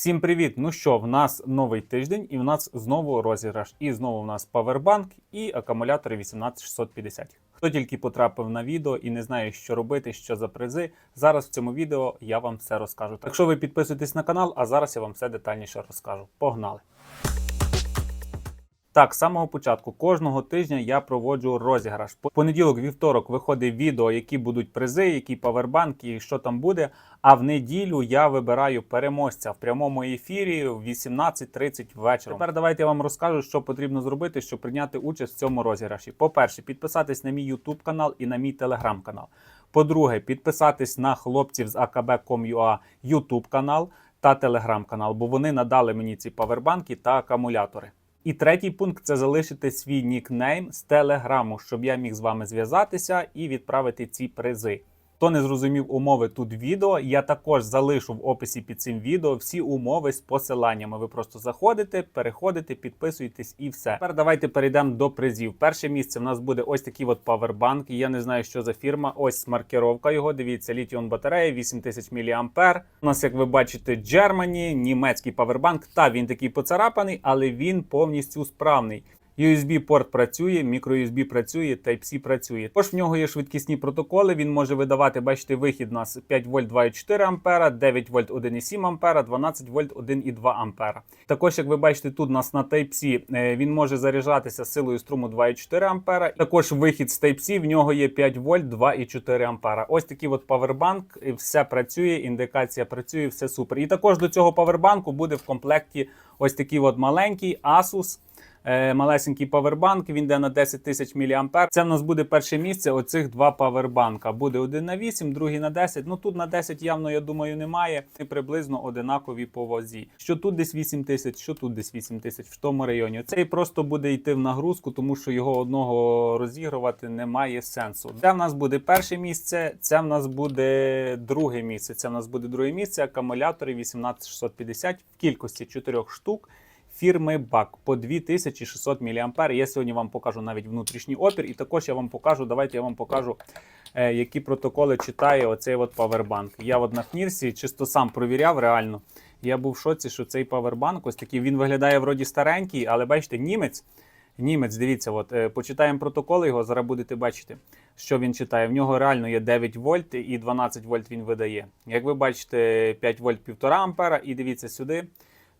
Всім привіт! Ну що, в нас новий тиждень, і в нас знову розіграш. І знову в нас павербанк і акумулятори 18650. Хто тільки потрапив на відео і не знає, що робити, що за призи, зараз в цьому відео я вам все розкажу. Так що ви підписуйтесь на канал, а зараз я вам все детальніше розкажу. Погнали! Так, з самого початку кожного тижня я проводжу розіграш. Понеділок, вівторок виходить відео, які будуть призи, які павербанки, і що там буде. А в неділю я вибираю переможця в прямому ефірі в 18.30 вечора. Тепер давайте я вам розкажу, що потрібно зробити, щоб прийняти участь в цьому розіграші. По-перше, підписатись на мій YouTube канал і на мій телеграм канал. По-друге, підписатись на хлопців з akb.com.ua YouTube канал та телеграм канал, бо вони надали мені ці павербанки та акумулятори. І третій пункт це залишити свій нікнейм з телеграму, щоб я міг з вами зв'язатися і відправити ці призи. Хто не зрозумів умови тут відео, я також залишу в описі під цим відео всі умови з посиланнями. Ви просто заходите, переходите, підписуєтесь і все. Тепер давайте перейдемо до призів. Перше місце в нас буде ось такий от павербанк. Я не знаю, що за фірма. Ось маркировка його. Дивіться, літіон батарея, 8000 мА. У нас, як ви бачите, Germany, німецький павербанк. Та він такий поцарапаний, але він повністю справний. USB-порт працює, microUSB працює, Type-C працює. Також в нього є швидкісні протоколи. Він може видавати, бачите, вихід нас 5 вольт 2,4 А, 9 вольт 1,7 А, 12 вольт 1,2 А. Також, як ви бачите, тут у нас на Type-C е, він може заряджатися силою струму 2,4 А. Також вихід з Type-C, в нього є 5 вольт 2,4 А. Ось такий от павербанк, і все працює, індикація працює, все супер. І також до цього павербанку буде в комплекті ось такий от маленький Asus. Е, малесенький павербанк, він йде на 10 тисяч мА. Це в нас буде перше місце. Оцих два павербанка. Буде один на 8, другий на 10. Ну тут на 10 явно, я думаю, немає. І приблизно одинакові по вазі. Що тут десь 8 тисяч, що тут десь 8 тисяч в тому районі. Цей просто буде йти в нагрузку, тому що його одного розігрувати немає сенсу. Це в нас буде перше місце, це в нас буде друге місце. Це в нас буде друге місце. Акумулятори 18650 в кількості 4 штук фірми БАК по 2600 мА. Я сьогодні вам покажу навіть внутрішній опір, і також я вам покажу. Давайте я вам покажу, е, які протоколи читає оцей от павербанк. Я от на Хнірсі чисто сам провіряв реально. Я був в шоці, що цей павербанк ось такий він виглядає вроді старенький, але бачите, німець. Німець, дивіться, от е, почитаємо протоколи його. Зараз будете бачити, що він читає. В нього реально є 9 вольт і 12 вольт він видає. Як ви бачите, 5 вольт 1,5 ампера. І дивіться сюди.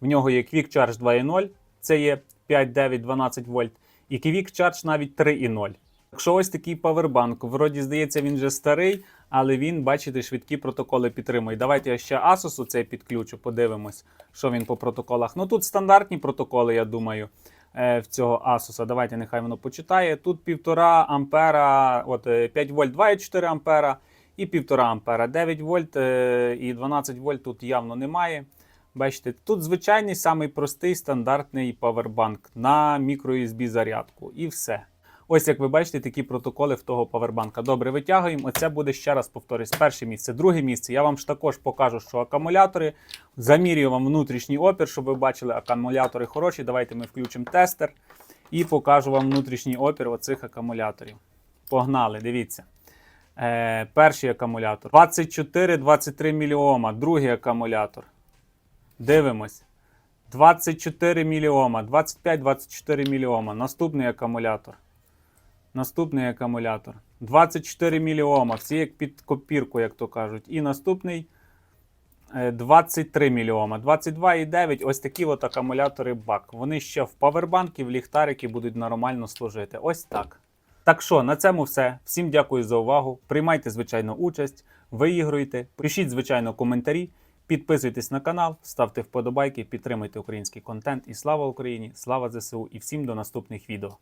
В нього є Quick Charge 2.0, це є 5, 9, 12 вольт, і Quick Charge навіть 3.0. Якщо ось такий павербанк, вроді здається, він вже старий, але він, бачите, швидкі протоколи підтримує. Давайте я ще Asus цей підключу, подивимось, що він по протоколах. Ну тут стандартні протоколи, я думаю, е, в цього Asus. Давайте нехай воно почитає. Тут 1,5 ампера, от 5 е, вольт 2,4 ампера і 1,5 ампера. 9 вольт е, і 12 вольт тут явно немає. Бачите, тут звичайний самий простий стандартний павербанк на microUSB зарядку. І все. Ось як ви бачите, такі протоколи в того павербанка. Добре, витягуємо. Оце буде ще раз повторюсь. Перше місце. Друге місце. Я вам ж також покажу, що акумулятори. Замірюю вам внутрішній опір, щоб ви бачили, акумулятори хороші. Давайте ми включимо тестер і покажу вам внутрішній опір оцих акумуляторів. Погнали, дивіться. Е, Перший акумулятор 24-23 мільйома, другий акумулятор. Дивимось. 24 мільйома, 25-24 мільйома. Наступний акумулятор. Наступний акумулятор. 24 мільйома. Всі як під копірку, як то кажуть. І наступний 23 мільйома. 22,9. Ось такі от акумулятори бак. Вони ще в павербанки, в ліхтарики будуть нормально служити. Ось так. Так що, на цьому все. Всім дякую за увагу. Приймайте, звичайно, участь, виігруйте, пишіть, звичайно, коментарі. Підписуйтесь на канал, ставте вподобайки, підтримуйте український контент. І слава Україні! Слава ЗСУ і всім до наступних відео.